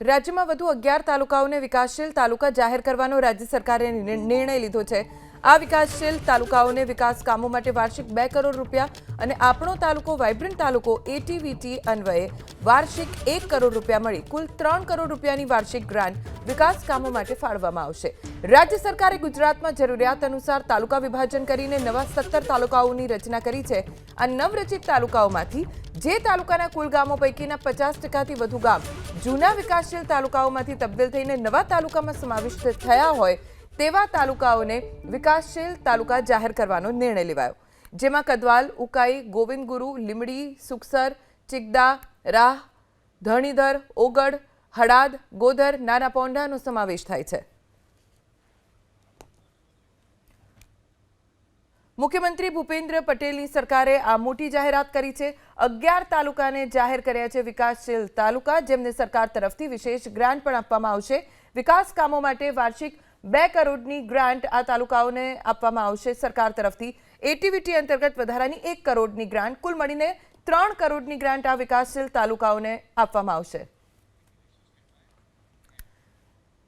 રાજ્યમાં વધુ અગિયાર તાલુકાઓને વિકાસશીલ તાલુકા જાહેર કરવાનો રાજ્ય સરકારે નિર્ણય લીધો છે. આ વિકાસશીલ તાલુકાઓને વિકાસ કામો માટે વાર્ષિક બે કરોડ રૂપિયા અને આપણો તાલુકો વાઇબ્રન્ટ તાલુકો એટીવીટી અન્વયે વાર્ષિક એક કરોડ રૂપિયા મળી. કુલ ત્રણ કરોડ રૂપિયાની વાર્ષિક ગ્રાન્ટ વિકાસ કામો માટે ફાળવવામાં આવશે. રાજ્ય સરકારે ગુજરાતમાં જરૂરિયાત અનુસાર તાલુકા વિભાજન કરીને નવા સત્તર તાલુકાઓની રચના કરી છે. આ નવરચિત તાલુકાઓમાંથી જે તાલુકાના કુલ ગામો પૈકીના પચાસ ટકાથી વધુ ગામ જૂના વિકાસશીલ તાલુકાઓમાંથી તબદીલ થઈને નવા તાલુકામાં સમાવિષ્ટ થયા હોય તેવા તાલુકાઓને વિકાસશીલ તાલુકા જાહેર કરવાનો નિર્ણય લેવાયો, જેમાં કદવાલ, ઉકાઈ, ગોવિંદગુરુ, લીમડી, સુખસર, ચિગદા, રાહ, ધણીધર, ઓગડ, હડાદ, ગોધર નાના પોંઢાનો સમાવેશ થાય છે. મુખ્યમંત્રી ભૂપેન્દ્ર પટેલની સરકારે આ મોટી જાહેરાત કરી છે. અગિયાર તાલુકાને જાહેર કર્યા છે વિકાસશીલ તાલુકા, જેમને સરકાર તરફથી વિશેષ ગ્રાન્ટ પણ આપવામાં આવશે. વિકાસ કામો માટે વાર્ષિક બે કરોડની ગ્રાન્ટ આ તાલુકાઓને આપવામાં આવશે સરકાર તરફથી. એટીવીટી અંતર્ગત વધારાની એક કરોડની ગ્રાન્ટ. કુલ મળીને ત્રણ કરોડની ગ્રાન્ટ આ વિકાસશીલ તાલુકાઓને આપવામાં આવશે.